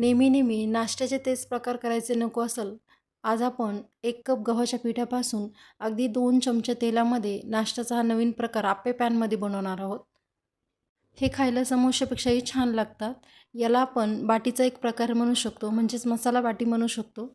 नेहमी नेहमी नाश्त्याचे तेच प्रकार करायचे नको असेल आज आपण एक कप गव्हाच्या पिठापासून अगदी दोन चमचे तेलामध्ये नाश्त्याचा हा नवीन प्रकार आप्पे पॅनमध्ये बनवणार आहोत. हे खायला समोसेपेक्षाही छान लागतात. याला आपण बाटीचा एक प्रकार म्हणू शकतो म्हणजेच मसाला बाटी म्हणू शकतो.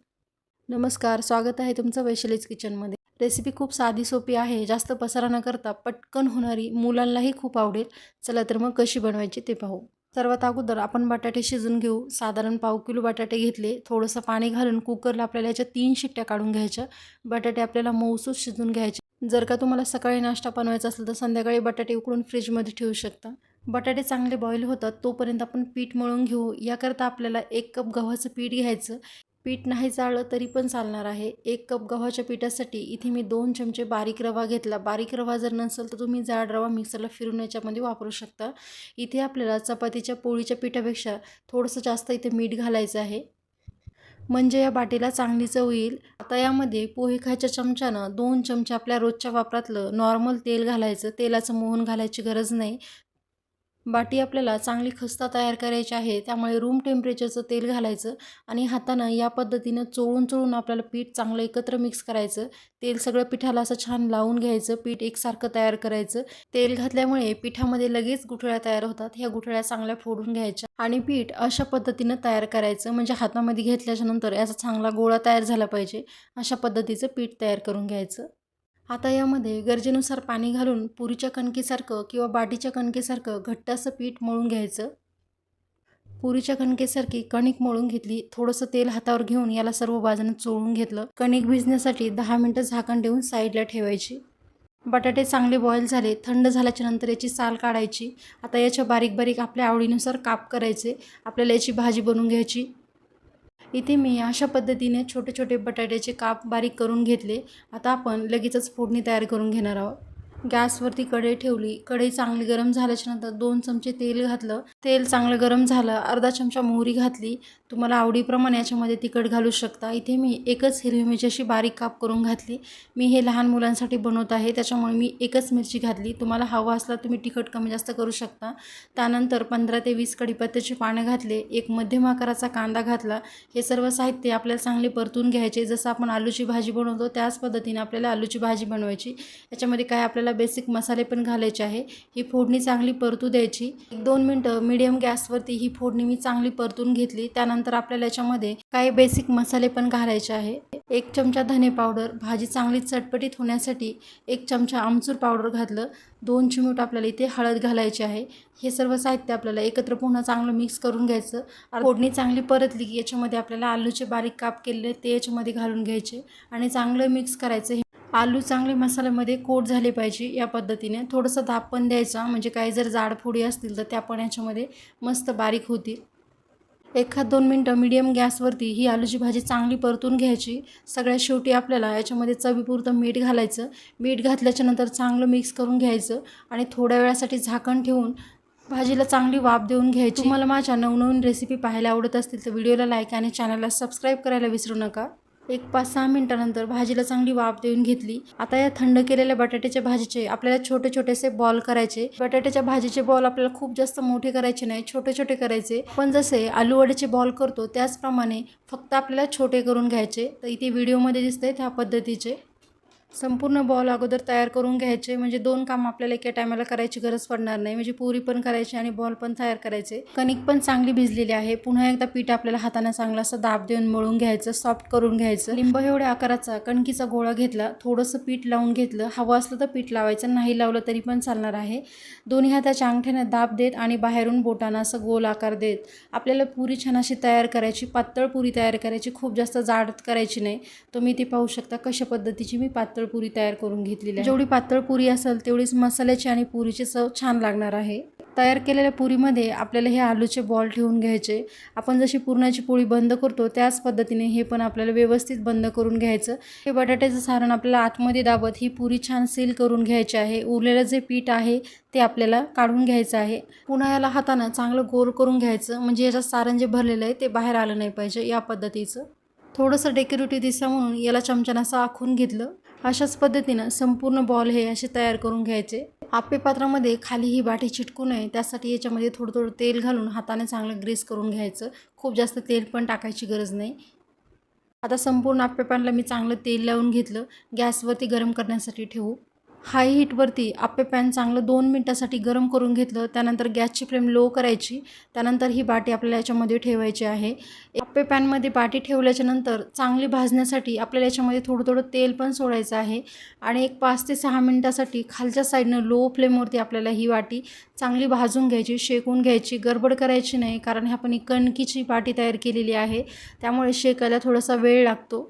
नमस्कार स्वागत आहे तुमचं वैशालीज किचनमध्ये. रेसिपी खूप साधी सोपी आहे जास्त पसारा न करता पटकन होणारी मुलांनाही खूप आवडेल. चला तर मग कशी बनवायची ते पाहू. सर्वात अगोदर आपण बटाटे शिजून घेऊ. साधारण पाव किलो बटाटे घेतले. थोडंसं पाणी घालून कुकरला आपल्याला याच्या तीन शिट्ट्या काढून घ्यायच्या. बटाटे आपल्याला मऊसूस शिजून घ्यायचे. जर का तुम्हाला सकाळी नाश्ता बनवायचा असेल तर संध्याकाळी बटाटे उकडून फ्रीजमध्ये ठेवू शकता. बटाटे चांगले बॉईल होतात तोपर्यंत आपण पीठ मळून घेऊ. याकरता आपल्याला एक कप गव्हाचं पीठ घ्यायचं. पीठ नाही चाळलं तरी पण चालणार आहे. एक कप गव्हाच्या पिठासाठी इथे मी दोन चमचे बारीक रवा घेतला. बारीक रवा जर नसेल तर तुम्ही जाड रवा मिक्सरला फिरून याच्यामध्ये वापरू शकता. इथे आपल्याला चपातीच्या पोळीच्या पिठापेक्षा थोडंसं जास्त इथे मीठ घालायचं आहे. म्हणजे या बाटीला चांगली चव येईल. आता यामध्ये पोहे खायच्या चमच्यानं दोन चमचे आपल्या रोजच्या वापरातलं नॉर्मल तेल घालायचं. तेलाचं मोहन घालायची गरज नाही. बाटी आपल्याला चांगली खस्ता तयार करायची आहे त्यामुळे रूम टेम्परेचरचं तेल घालायचं आणि हातानं या पद्धतीनं चोळून चोळून आपल्याला पीठ चांगलं एकत्र मिक्स करायचं. तेल सगळं पिठाला असं छान लावून घ्यायचं पीठ एकसारखं तयार करायचं. तेल घातल्यामुळे पिठामध्ये लगेच गुठळ्या तयार होतात ह्या गुठळ्या चांगल्या फोडून घ्यायच्या आणि पीठ अशा पद्धतीनं तयार करायचं. म्हणजे हातामध्ये घेतल्याच्यानंतर याचा चांगला गोळा तयार झाला पाहिजे अशा पद्धतीचं पीठ तयार करून घ्यायचं. आता यामध्ये गरजेनुसार पाणी घालून पुरीच्या कणकेसारखं किंवा बाटीच्या कणकेसारखं घट्ट असं पीठ मळून घ्यायचं. पुरीच्या कणकेसारखी कणिक मळून घेतली थोडंसं तेल हातावर घेऊन याला सर्व बाजूने चोळून घेतलं. कणिक भिजण्यासाठी दहा मिनटं झाकण ठेवून साईडला ठेवायची. बटाटे चांगले बॉईल झाले थंड झाल्याच्यानंतर याची साल काढायची. आता याच्या बारीक बारीक आपल्या आवडीनुसार काप करायचे. आपल्याला याची भाजी बनवून घ्यायची. इथे मी अशा पद्धतीने छोटे छोटे बटाट्याचे काप बारीक करून घेतले. आता आपण लगेचच फोडणी तयार करून घेणार आहोत. गॅसवरती कढई ठेवली. कढई चांगली गरम झाल्याच्यानंतर दोन चमचे तेल घातलं. तेल चांगलं गरम झालं अर्धा चमचा मोहरी घातली. तुम्हाला आवडीप्रमाणे याच्यामध्ये तिखट घालू शकता. इथे मी एकच हिरवी मिरची अशी बारीक काप करून घातली. मी हे लहान मुलांसाठी बनवत आहे त्याच्यामुळे मी एकच मिरची घातली. तुम्हाला हवा असला तुम्ही तिखट कमी जास्त करू शकता. त्यानंतर पंधरा ते वीस कडीपत्त्याचे पानं घातले. एक मध्यम आकाराचा कांदा घातला. हे सर्व साहित्य आपल्याला चांगले परतून घ्यायचे. जसं आपण आलूची भाजी बनवतो त्याच पद्धतीने आपल्याला आलूची भाजी बनवायची. याच्यामध्ये काय आपल्याला बेसिक मसाले पण घालायचे आहे. ही फोडणी चांगली परतू द्यायची. एक दोन मिनटं मिडियम गॅसवरती ही फोडणी मी चांगली परतून घेतली. त्यानंतर आपल्याला याच्यामध्ये काही बेसिक मसाले पण घालायचे आहे. एक चमचा धने पावडर भाजी चांगली चटपटीत होण्यासाठी एक चमचा आमचूर पावडर घातलं. दोन चिमूट आपल्याला इथे हळद घालायची आहे. हे सर्व साहित्य आपल्याला एकत्र पुन्हा चांगलं मिक्स करून घ्यायचं. फोडणी चांगली परतली की याच्यामध्ये आपल्याला आलूचे बारीक काप केलेले ते याच्यामध्ये घालून घ्यायचे आणि चांगलं मिक्स करायचं. आलू चांगले मसाल्यामध्ये कोट झाले पाहिजे या पद्धतीने. थोडंसं दाब पण द्यायचा म्हणजे काही जर जाड फोडी असतील तर त्या पण याच्यामध्ये मस्त बारीक होतील. एखाद दोन मिनटं मीडियम गॅसवरती ही आलूची भाजी चांगली परतून घ्यायची. सगळ्यात शेवटी आपल्याला याच्यामध्ये चवीपुरतं मीठ घालायचं. मीठ घातल्याच्यानंतर चांगलं मिक्स करून घ्यायचं आणि थोड्या वेळासाठी झाकण ठेवून भाजीला चांगली वाफ देऊन घ्यायची. तुम्हाला माझ्या नवनवीन रेसिपी पाहायला आवडत असतील तर व्हिडिओला लाईक आणि चॅनलला सबस्क्राईब करायला विसरू नका. एक पाच सहा मिनटानंतर भाजीला चांगली वाफ देऊन घेतली. आता या थंड केलेल्या बटाट्याच्या भाजीचे आपल्याला छोटे छोटेसे बॉल करायचे. बटाट्याच्या भाजीचे बॉल आपल्याला खूप जास्त मोठे करायचे नाही छोटे छोटे करायचे. पण जसे आलू वड्याचे बॉल करतो त्याचप्रमाणे फक्त आपल्याला छोटे करून घ्यायचे. तर इथे व्हिडिओमध्ये दिसतंय त्या पद्धतीचे. संपूर्ण बॉल अगोदर तयार करून घ्यायचे. म्हणजे दोन काम आपल्याला एका टायमाला करायची गरज पडणार नाही. म्हणजे पुरी पण करायची आणि बॉल पण तयार करायचे. कणिक पण चांगली भिजलेली आहे. पुन्हा एकदा पीठ आपल्याला हाताने चांगला असं दाब देऊन मळून घ्यायचं सॉफ्ट करून घ्यायचं. लिंब एवढ्या आकाराचा कणकीचा गोळा घेतला थोडंसं पीठ लावून घेतलं. हवं असलं तर पीठ लावायचं नाही लावलं तरी पण चालणार आहे. दोन्ही हाताच्या अंगठ्याने दाब देत आणि बाहेरून बोटांना असं गोल आकार देत. आपल्याला पुरी छान अशी तयार करायची पातळ पुरी तयार करायची. खूप जास्त जाड करायची नाही. तुम्ही ती पाहू शकता कशा पद्धतीची मी पातळ पुरी तयार करून घेतलेली आहे. जेवढी पातळ पुरी असेल तेवढीच मसाल्याची आणि पुरीची चव छान लागणार आहे. तयार केलेल्या पुरीमध्ये आपल्याला हे आलूचे बॉल ठेवून घ्यायचे. आपण जशी पुरणाची पोळी बंद करतो त्याच पद्धतीने हे पण आपल्याला व्यवस्थित बंद करून घ्यायचं. हे बटाट्याचं सारण आपल्याला आतमध्ये दाबत ही पुरी छान सील करून घ्यायची आहे. उरलेलं जे पीठ आहे ते आपल्याला काढून घ्यायचं आहे. पुन्हा याला हातानं चांगलं गोल करून घ्यायचं. म्हणजे याचं सारण जे भरलेलं आहे ते बाहेर आलं नाही पाहिजे या पद्धतीचं. थोडंसं डेकोरेटिव्ह दिसा म्हणून याला चमच्यानं असं आखून घेतलं. अशाच पद्धतीनं संपूर्ण बॉल हे असे तयार करून घ्यायचे. आपे पात्रामध्ये खाली ही बाटी चिटकू नये त्यासाठी याच्यामध्ये थोडं थोडं तेल घालून हाताने चांगलं ग्रीस करून घ्यायचं. खूप जास्त तेल पण टाकायची गरज नाही. आता संपूर्ण आप्पे पॅनला मी चांगलं तेल लावून घेतलं. गॅसवरती गरम करण्यासाठी ठेवू. हाय हीटवरती आप्पे पॅन चांगलं दोन मिनटासाठी गरम करून घेतलं. त्यानंतर गॅसची फ्लेम लो करायची. त्यानंतर ही बाटी आपल्याला याच्यामध्ये ठेवायची आहे. आप्पे पॅनमध्ये बाटी ठेवल्याच्यानंतर चांगली भाजण्यासाठी आपल्याला याच्यामध्ये थोडं थोडं तेल पण सोडायचं आहे. आणि एक पाच ते सहा मिनटासाठी खालच्या साईडनं लो फ्लेमवरती आपल्याला ही वाटी चांगली भाजून घ्यायची शेकून घ्यायची. गडबड करायची नाही कारण ह्या आपण ही कणकीची बाटी तयार केलेली आहे. त्यामुळे शेकायला थोडासा वेळ लागतो.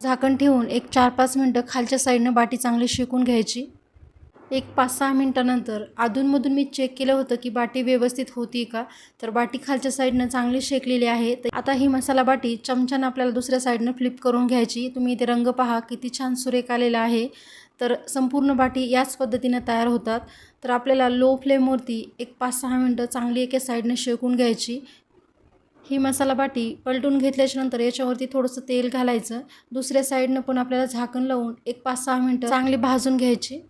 झाकण ठेवून एक चार पाच मिनटं खालच्या साईडनं बाटी चांगली शेकून घ्यायची. एक पाच सहा मिनटानंतर अधूनमधून मी चेक केलं होतं की बाटी व्यवस्थित होती का? तर बाटी खालच्या साईडनं चांगली शेकलेली आहे. तर आता ही मसाला बाटी चमच्यानं आपल्याला दुसऱ्या साईडनं फ्लिप करून घ्यायची. तुम्ही इथे रंग पहा किती छान सुरेख आलेला आहे. तर संपूर्ण बाटी याच पद्धतीनं तयार होतात. तर आपल्याला लो फ्लेमवरती एक पाच सहा मिनटं चांगली एका साईडनं शेकून घ्यायची. ही मसाला बाटी पलटून घेतल्याच्यानंतर याच्यावरती थोडंसं तेल घालायचं. दुसऱ्या साईडनं पण आपल्याला झाकण लावून एक पाच सहा मिनटं चांगली भाजून घ्यायची.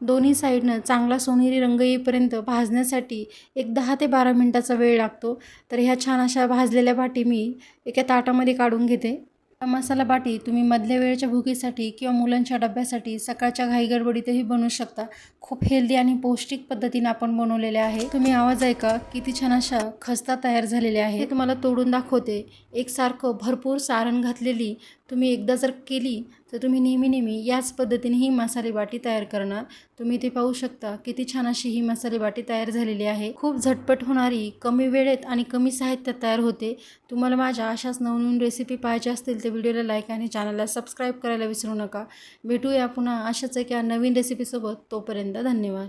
दोन्ही साईडनं चांगला सोनेरी रंग येईपर्यंत भाजण्यासाठी एक दहा ते बारा मिनटाचा वेळ लागतो. तर ह्या छान अशा भाजलेल्या बाटी मी एका ताटामध्ये काढून घेते. मसाला बाटी तुम्ही मधल्या वेळेच्या भुकीसाठी किंवा मुलांच्या डब्यासाठी सकाळच्या घाईगडबडीतही बनवू शकता. खूप हेल्दी आणि पौष्टिक पद्धतीने आपण बनवलेले आहे. तुम्ही आवाज ऐका किती छान अशा खस्ता तयार झालेल्या आहे तुम्हाला तोडून दाखवते. एकसारखं भरपूर सारण घातलेली तुम्ही एकदा जर केली तर तुम्ही नेहमी नेहमी याच पद्धतीने ही मसाले बाटी तयार करणार. तुम्ही ते पाहू शकता किती छान अशी ही मसाले बाटी तयार झालेली आहे. खूप झटपट होणारी कमी वेळेत आणि कमी साहित्यात तयार होते. तुम्हाला माझ्या अशाच नवनवीन रेसिपी पाहायच्या असतील तर व्हिडिओला लाईक आणि चॅनलला सबस्क्राईब करायला विसरू नका. भेटूया पुन्हा अशाच एका नवीन रेसिपीसोबत तोपर्यंत धन्यवाद.